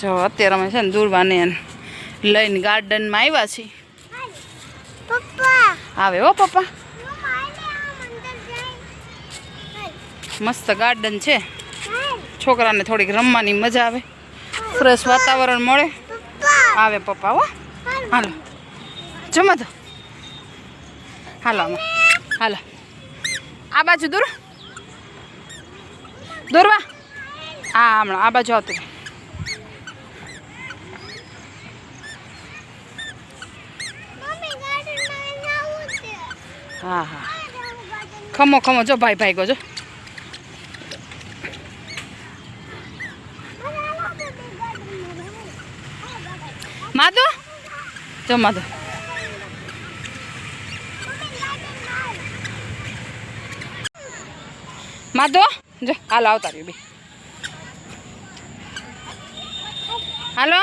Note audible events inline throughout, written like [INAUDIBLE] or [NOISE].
જો અત્યારે અમે છે ને દૂરવાને લઈને ગાર્ડનમાં આવ્યા છીએ. આવે હો પપ્પા. મસ્ત ગાર્ડન છે. છોકરાને થોડીક રમવાની મજા આવે. ફ્રેશ વાતાવરણ મળે. આવે પપ્પા હો. હાલો. જમા તો હાલો હાલો. આ બાજુ દૂર. દોરવા. હા હમણાં આ બાજુ આવતું મમ્મી ગાર્ડનમાં જાવું છે હા હા ખમો ખમો, જો ભાઈ ભાઈ ગયો માધુ? જો માધુ. માધુ, જો, હાલ, આવતા રહ્યું, બે. હાલો?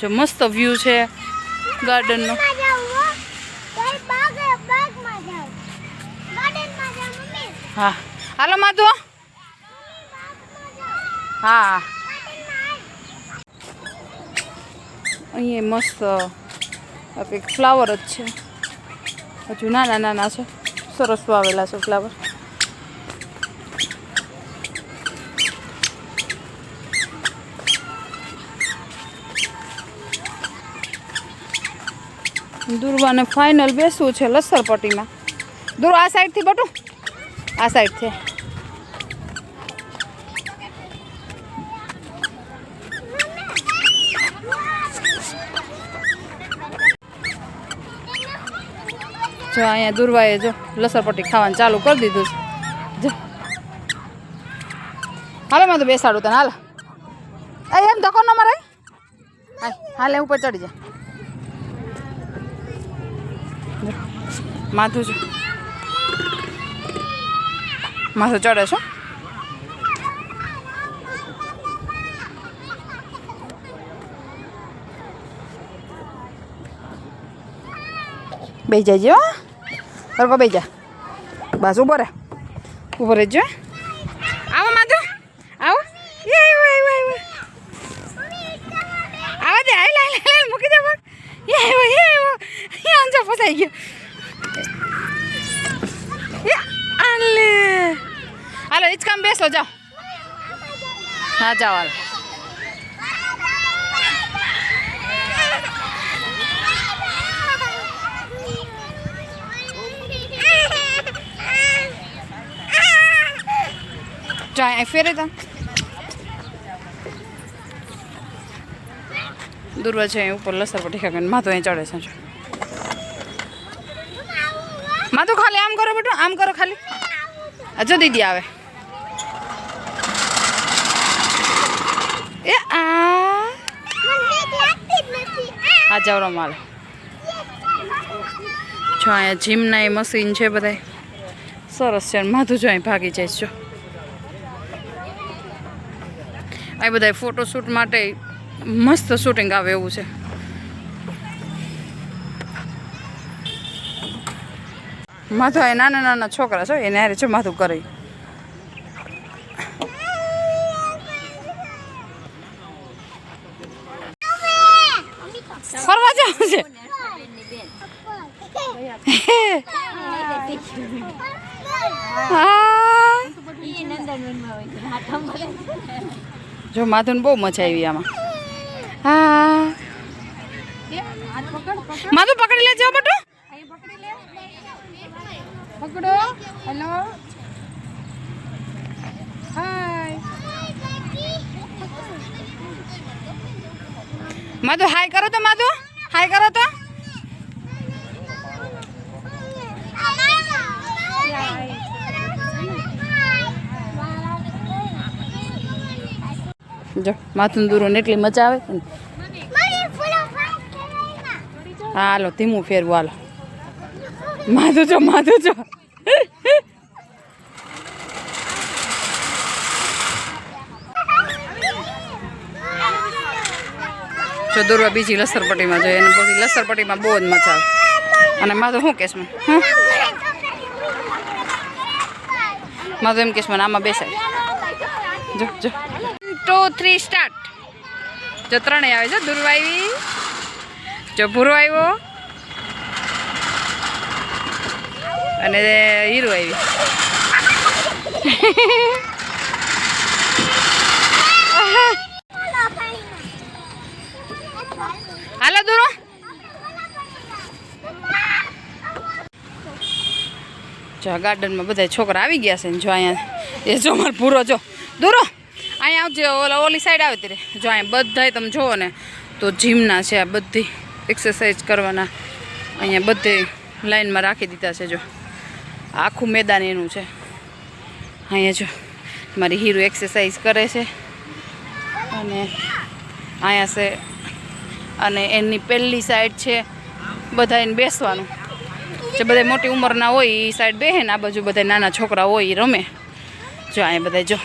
જો મસ્ત વ્યૂ છે ગાર્ડનનો માં જાવું હો કોઈ બાગ બાગમાં જાવ ગાર્ડનમાં જાવ મમ્મી હા. હાલો માધુ. હા. અહીંયા મસ્ત કંઈક ફ્લાવર જ છે. હજુ નાના નાના છે. સરસ વાવેલા છે ફ્લાવર દુર્વાને ફાઇનલ બેસવું છે લસરપટ્ટીમાં. દૂર આ સાઈડથી બટું. આ સાઈડથી જો અહીંયા દુર્વાએ જો લસરપટ્ટી ખાવાનું ચાલુ કરી દીધું છે. હાલે, મેં તો બેસાડું તને, હાલ. એ, એમ ધક્કો ન મારે. હાલે ઉપર ચડી જા. માથું છે માથું ચડે છે બે જજો બરોબર બે જા બસ ઊભો રહે ઊભો રહેજો આવો માધુ આવો એ આવ્યો આવ્યો આવ્યો આવો દે હાલ હાલ હાલ મૂકી દે પગ એ આવ્યો એ આવ્યો એ અંજો ફસાઈ ગયો એ આલે હાલો હિચકામ બેસો જાઓ હા જવાલ હાલો જો અહીંયા ફેરે તા દુર્વા છે ઉપર લસર પટી ઠીકા માં તો અહીં ચડે છે માં માથું ખાલી આમ કરો બેટો આમ કરો ખાલી જો દીદી આવે એ આ આ જાવ માલ. જો અહીંયા જીમના એ મશીન છે બધાય. સરસ છે માથું જો અહીં ભાગી જાય છો આ બધા ફોટોશૂટ માટે મસ્ત શૂટિંગ આવે એવું છે. માથું નાના નાના છોકરા છે, એને હારે છે માથું કરે ફરવા જવું છે હા જો માધુન બહુ મજા આવી આમાં. હા. માધુ પકડી લેજો બટુ પકડો. હેલો હાય માધુ હાય કરો તો માધુ. હાય કરો તો. જો માથું દૂરું એટલી મજા આવે ને. હાલો ધીમું ફેરવું હાલો. માધુ છો માધુ છો જો દોરવા બીજી લસરપટ્ટીમાં જોઈએ અને બધી લસરપટ્ટીમાં બહુ જ મજા આવે. અને માધો શું કહેશ મને? માધો એમ મને આમાં બેસાય. જો જો. ટુ થ્રી સ્ટાર્ટ જો ત્રણેય આવે છે દુર્વા આવી જો ભૂરો આવ્યો. અને હીરો આવી. હાલો દુરો જો ગાર્ડનમાં બધા છોકરા આવી ગયા છે જો અહીંયા. એ જો મારો પૂરો જો. દૂરો અહીંયા આવજો, ઓલા ઓલી સાઈડ આવે ત્યારે. જો અહીંયા બધાય તમે જુઓ ને, તો જીમના છે આ બધી એક્સરસાઇઝ કરવાના. અહીંયા બધે લાઈનમાં રાખી દીધા છે જો. આખું મેદાન એનું છે. અહીંયા જો, મારી હીરો એક્સરસાઇઝ કરે છે. અને અહીંયા છે, અને એની પહેલી સાઈડ છે બધા એને બેસવાનું. જે બધા મોટી ઉંમરના હોય એ સાઈડ બેહે ને, આ બાજુ બધા નાના છોકરા હોય એ રમે. જો અહીંયા બધા જો.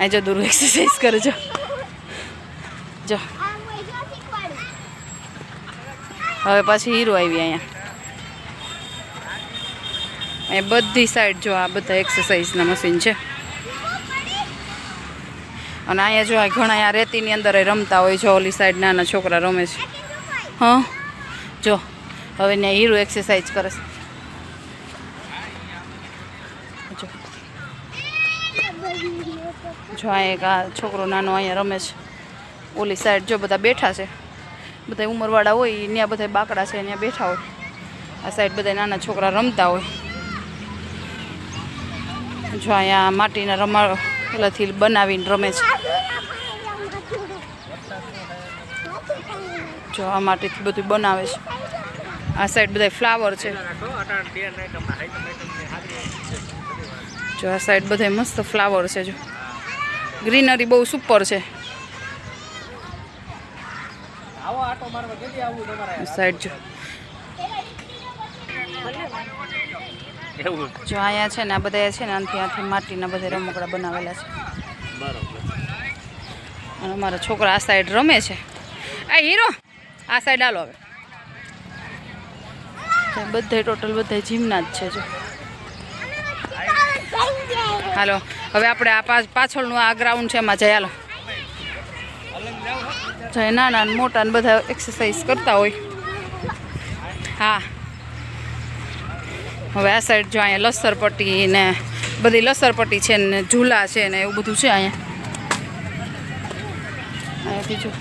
અહીં જો દૂર એક્સરસાઇઝ કરે, જો. આ હવે પાછી હીરો આવી અહીંયા. અહીંયા બધી સાઈડ જો આ બધા એક્સરસાઇઝના મશીન છે. અને અહીંયા જો ઘણા આ રેતીની અંદર રમતા હોય છે, ઓલી સાઈડ નાના છોકરા રમે છે. હા? જો. હવે ત્યાં હીરો એક્સરસાઇઝ કરે છે. જો એક આ છોકરો નાનો અહીંયા રમે છે. ઓલી સાઈડ જો બધા બેઠા છે. બધા ઉંમરવાળા હોય ત્યાં બધા બાકડા છે ત્યાં બેઠા હોય. આ સાઈડ બધા નાના છોકરા રમતા હોય. જો અહીંયા માટીના રમાડો પેલાથી બનાવીને રમે છે. જો આ માટીથી બધું બનાવે છે. આ સાઈડ બધા ફ્લાવર છે. જો આ સાઈડ બધા મસ્ત ફ્લાવર છે જો. ગ્રીનરી બહુ સુપર છે. સાઈડ જો. જો અહીંયા છે ને આ બધા છે ને આનાથી આથી માટીના બધા રમકડા બનાવેલા છે. અને અમારા છોકરા આ સાઈડ રમે છે. આ હીરો આ સાઈડ હાલો હવે. બધા ટોટલ બધા જીમના જ છે જો. હાલો. હવે આપણે આ પાછળનું આ ગ્રાઉન્ડ છે એમાં જઈ હાલો. નાના મોટા ને બધા એક્સરસાઇઝ કરતા હોય. હા. હવે આ સાઈડ જો અહીંયા લસરપટ્ટી ને બધી લસરપટ્ટી છે ને ઝૂલા છે ને એવું બધું છે અહીંયા. બીજું.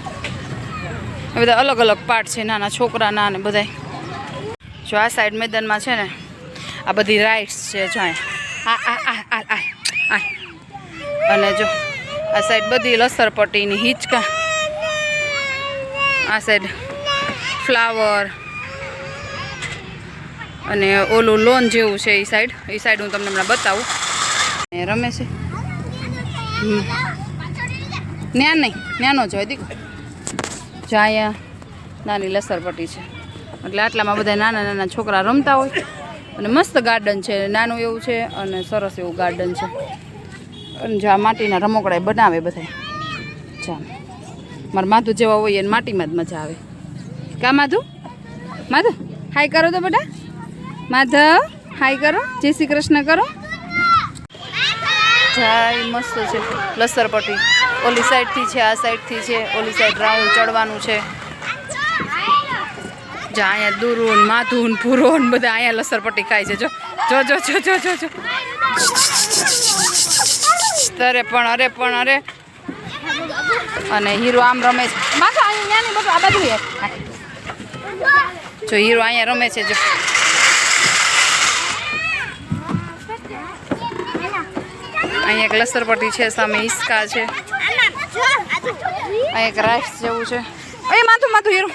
બધા અલગ અલગ પાર્ટ છે, નાના છોકરાના ને બધા જો આ સાઈડ મેદાનમાં છે ને આ બધી રાઇડ્સ છે જો અહીંયા. આ આ આ આ આ. અને જો, આ સાઈડ બધી લસરપટ્ટીની હિંચકા. આ સાઈડ ફ્લાવર અને ઓલું લોન જેવું છે એ સાઈડ. એ સાઈડ હું તમને હમણાં બતાવું. અને રમે છે. ન્યા નહીં, ન્યાનો જ હોય દીક જાયા નાની લસરપટ્ટી છે. એટલે આટલામાં બધા નાના નાના છોકરા રમતા હોય. અને મસ્ત ગાર્ડન છે. નાનું એવું છે અને સરસ એવું ગાર્ડન છે. અને જો આ માટીના રમકડા બનાવે બધા જામ મારા માધુ જેવા હોય એને માટીમાં જ મજા આવે. કા માધુ? માધુ હાય કરો તો બેટા માધવ હાય કરો. જય શ્રી કૃષ્ણ કરો. જાય, મસ્ત છે. લસરપટ્ટી. ઓલી સાઈડથી છે, આ સાઈડથી છે. ઓલી સાઈડ રાઉન્ડ ચડવાનું છે. જા અહીંયા દુરુન માથુન ભૂરોન બધા અહીંયા લસરપટ્ટી ખાય છે. જો જો જો જો જો જો જો. અરે પણ અરે પણ, અરે. અને હીરો આમ રમે છે. માથા અહીંયા નહીં બધું આ બાજુ. જો હીરો અહીંયા રમે છે, જો. અહીંયા એક લસરપટ્ટી છે, સામે હિસ્કા છે. અહીંયા એક રાઈસ જેવું છે. અહીં માથું માથું હીરો.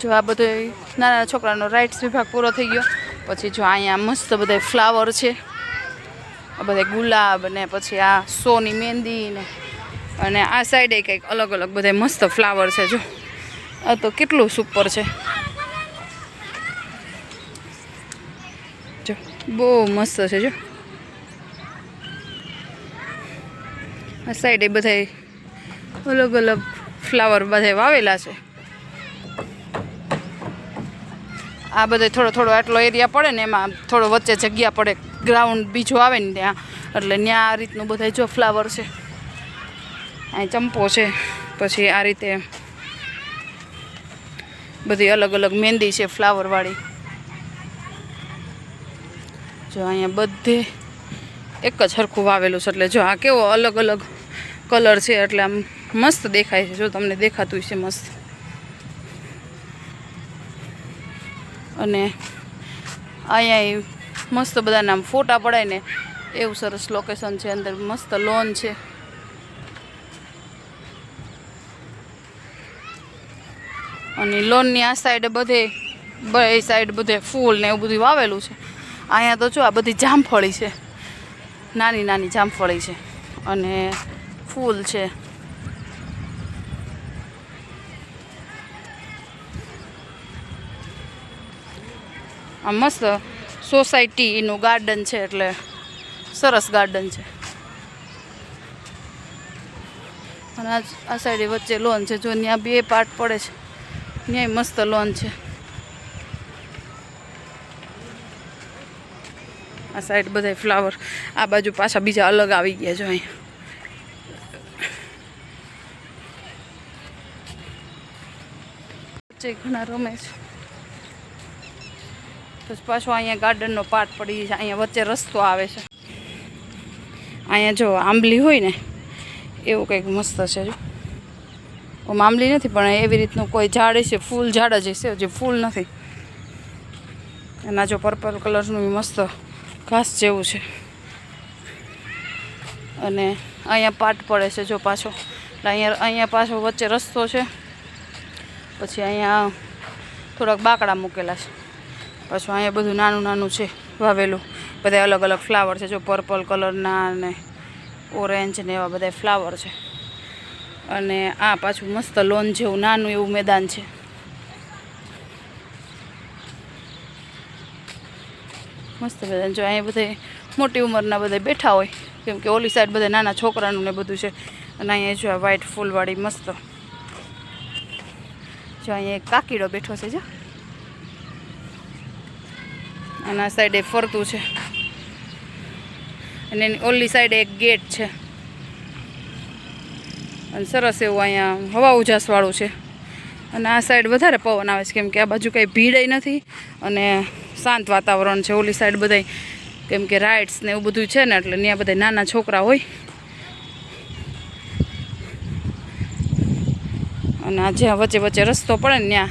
જો આ બધો નાના છોકરાનો રાઇટ્સ વિભાગ પૂરો થઈ ગયો. પછી જો અહીંયા મસ્ત બધા ફ્લાવર છે. બધા ગુલાબ ને પછી આ સોની મહેંદી ને અને આ સાઈડે કંઈક અલગ અલગ બધા મસ્ત ફ્લાવર છે જો. આ તો કેટલું સુપર છે. જો, બહુ મસ્ત છે જો. આ સાઈડે બધા અલગ અલગ ફ્લાવર બધા વાવેલા છે. આ બધે થોડો થોડો આટલો એરિયા પડે ને એમાં થોડો વચ્ચે જગ્યા પડે. ગ્રાઉન્ડ બીજું આવે ને ત્યાં. એટલે ત્યાં આ રીતનું બધા જો ફ્લાવર છે. અહીં ચંપો છે. પછી આ રીતે બધી અલગ અલગ મહેંદી છે ફ્લાવરવાળી જો અહીંયા બધે એક જ સરખું વાવેલું છે. એટલે જો આ કેવો અલગ અલગ કલર છે. એટલે આમ મસ્ત દેખાય છે. જો તમને દેખાતું છે મસ્ત. અને અહીંયા મસ્ત બધાના આમ ફોટા પડાય ને એવું સરસ લોકેશન છે, અંદર મસ્ત લોન છે. અને લોનની આ સાઈડ બધે, બે સાઈડ બધે ફૂલ ને એવું બધું વાવેલું છે. અહીંયા તો જો આ બધી જામફળી છે. નાની નાની જામફળી છે. અને ફૂલ છે. આ મસ્ત સોસાયટીનું ગાર્ડન છે એટલે સરસ ગાર્ડન છે. અને આ આ સાઈડે વચ્ચે લોન છે. જો ત્યાં બે પાર્ટ પડે છે. ત્યાંય મસ્ત લોન છે. આ સાઈડ બધા ફ્લાવર આ બાજુ પાછા બીજા અલગ આવી ગયા જો અહીંયા. વચ્ચે ઘણા રમે છે. પછી પાછો અહીંયા ગાર્ડનનો પાર્ટ પડી છે, અહીંયા વચ્ચે રસ્તો આવે છે. અહીંયા જો આંબલી હોય ને, એવું કંઈક મસ્ત છે જો. આંબલી નથી, પણ એવી રીતનું કોઈ ઝાડ છે ફૂલ ઝાડ જ છે જે ફૂલ નથી. એના જો પર્પલ કલરનું મસ્ત ઘાસ જેવું છે. અને અહીંયા પાટ પડે છે જો પાછો. એટલે અહીંયા અહીંયા પાછો વચ્ચે રસ્તો છે. પછી અહીંયા થોડાક બાકડા મૂકેલા છે. પાછું અહીંયા બધું નાનું નાનું છે, વાવેલું. બધા અલગ અલગ ફ્લાવર છે, જો પર્પલ કલરના ને ઓરેન્જ ને એવા બધા ફ્લાવર છે. અને આ પાછું મસ્ત લોન જેવું નાનું એવું મેદાન છે. મસ્ત મેદાન. જો અહીંયા બધા મોટી ઉંમરના બધા બેઠા હોય, કેમ કે ઓલી સાઈડ બધા નાના છોકરાનું ને બધું છે. અને અહીંયા જો આ વ્હાઈટ ફૂલવાળી મસ્ત. જો અહીંયા કાકીડો બેઠો છે, જો. અને આ સાઈડે ફરતું છે. અને એની ઓલી સાઈડે એક ગેટ છે. અને સરસ એવું અહીંયા હવા ઉજાસવાળું છે. અને આ સાઈડ વધારે પવન આવે છે, કેમ કે આ બાજુ કંઈ ભીડય નથી અને શાંત વાતાવરણ છે. ઓલી સાઈડ બધાય કેમ કે રાઇડ્સ ને એવું બધું છે ને, એટલે ત્યાં બધા નાના છોકરા હોય. અને આ જ્યાં વચ્ચે વચ્ચે રસ્તો પડે ને ત્યાં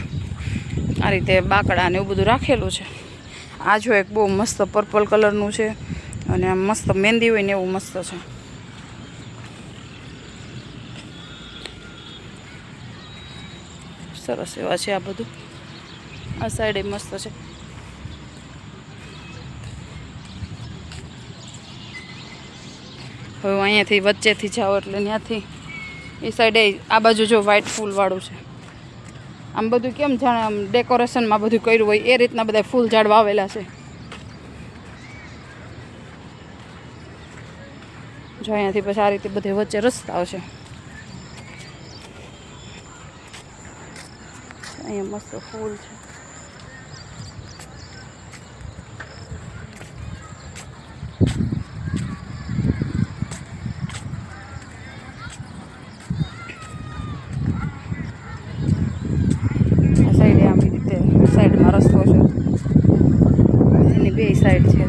આ રીતે બાકડા ને એવું બધું રાખેલું છે. આ જો એક બહુ મસ્ત પર્પલ કલરનું છે અને આમ મસ્ત મહેંદી હોય ને એવું મસ્ત છે. સરસ એવા છે આ બધું. આ સાઈડે મસ્ત છે. હવે અહીંયાથી વચ્ચેથી જાઓ એટલે ત્યાંથી. એ સાઈડે આ બાજુ જો વ્હાઈટ ફૂલવાળું છે. આમ બધું કેમ જાણે આમ ડેકોરેશનમાં બધું કર્યું હોય, એ રીતના બધા ફૂલ ઝાડ વાવેલા છે. જો અહીંયાથી પછી આ રીતે બધે વચ્ચે રસ્તાઓ છે અહીંયા મસ્ત ફૂલ છે આ સાઈડે આમ રીતે સાઈડમાં રસ્તો છે એની બે સાઈડ છે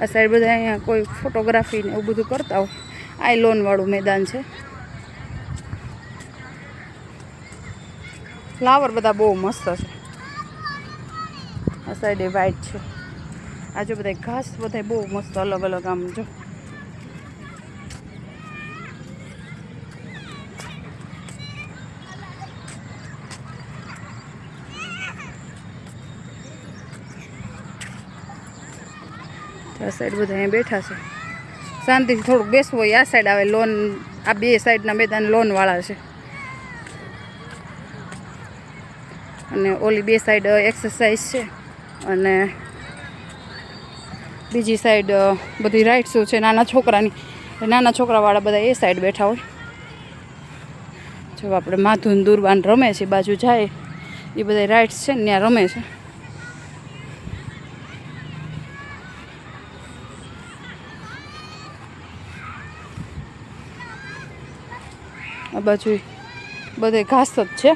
આ સાઈડ બધા અહીંયા કોઈ ફોટોગ્રાફી ને એવું બધું કરતા હોય. આ લોનવાળું મેદાન છે. ફ્લાવર બધા બહુ મસ્ત છે. આ સાઈડે વ્હાઈટ છે. આ બધા ઘાસ બધા બહુ મસ્ત અલગ અલગ આમ જો. આ સાઈડ બધા અહીંયા બેઠા છે. શાંતિથી થોડુંક બેસવું હોય, આ સાઈડ આવે લોન આ બે સાઈડના મેદાન લોનવાળા છે. અને ઓલી બે સાઈડ એક્સરસાઇઝ છે. અને બીજી સાઈડ બધી રાઇડ્સો છે, નાના છોકરાની. નાના છોકરાવાળા બધા એ સાઈડ બેઠા હોય. જો આપણે માથું દુરબાન રમે છે, બાજુ જાય, એ બધા રાઇડ્સ છે ને ત્યાં રમે છે. બાજુ બધે ઘાસ જ છે.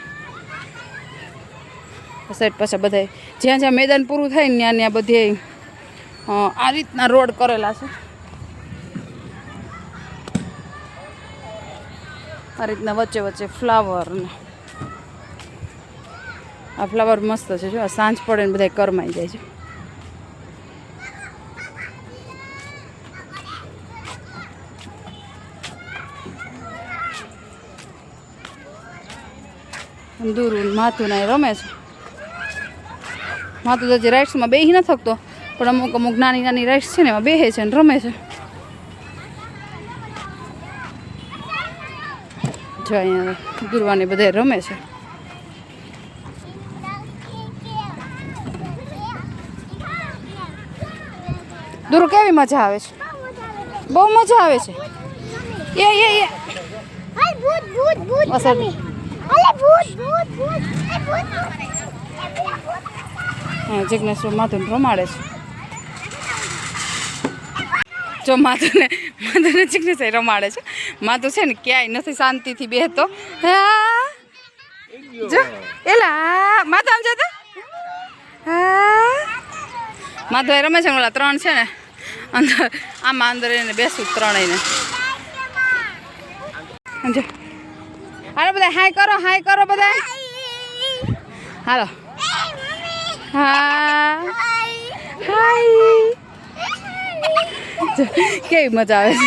સાઈડ પાસે બધા જ્યાં જ્યાં મેદાન પૂરું થાય ને ત્યાં ત્યાં બધે આ રીતના રોડ કરેલા છે. આ રીતના વચ્ચે વચ્ચે ફ્લાવર આ ફ્લાવર મસ્ત છે જો, આ સાંજ પડે ને બધા કરમાઈ જાય છે. દૂરું માથું ના રમે છે. માથું તો જે રાઇડ્સમાં બેહી ન થકતો પણ અમુક અમુક નાની નાની રાઇડ્સ છે ને એમાં બેહે છે ને રમે છે. જો અહીંયા દુરવાને બધે રમે છે. દૂર કેવી મજા આવે છે? બહુ મજા આવે છે. એ એ એ. હાય ભૂત ભૂત ભૂત હા જિજ્ઞેશ માથું રમાડે છે જો માથુને માથુને જિજ્ઞેશ રમાડે છે માધુ છે ને ક્યાંય નથી શાંતિથી બેહતો જો એલા માથા આમ જતો એ રમે છે ઓલા ત્રણ છે ને અંદર આમાં અંદર એને બેસું ત્રણેયને જો હાલો બધા, હાય કરો હાય કરો બધા. હાલો. હા હાય. કેવી મજા આવે છે.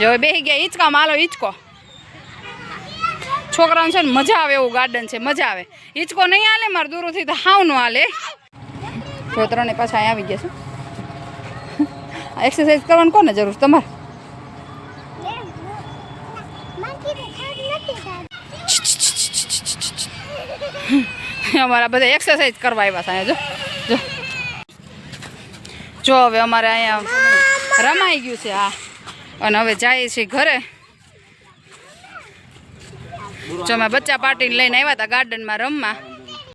જો હવે ગયા હિંચકામાં માલો હિંચકો છોકરાઓને છે ને મજા આવે એવું ગાર્ડન છે, મજા આવે. હિંચકો નહીં હાલે, મારે દૂરથી તો હાવ નો હાલે. જો, ત્રણે પાછા આવી ગયા છે. એક્સરસાઇઝ કરવાની કોને જરૂર તમારે મંકી તો ખાડ નથી ખાડ [LAUGHS] અમારા બધા એક્સરસાઇઝ કરવા આવ્યા છે જો જો. જો હવે અમારે અહીંયા રમાઈ ગયું છે હા અને હવે જાય છે ઘરે. જો અમે બચ્ચા પાર્ટીને લઈને આવ્યા હતા ગાર્ડનમાં રમવા.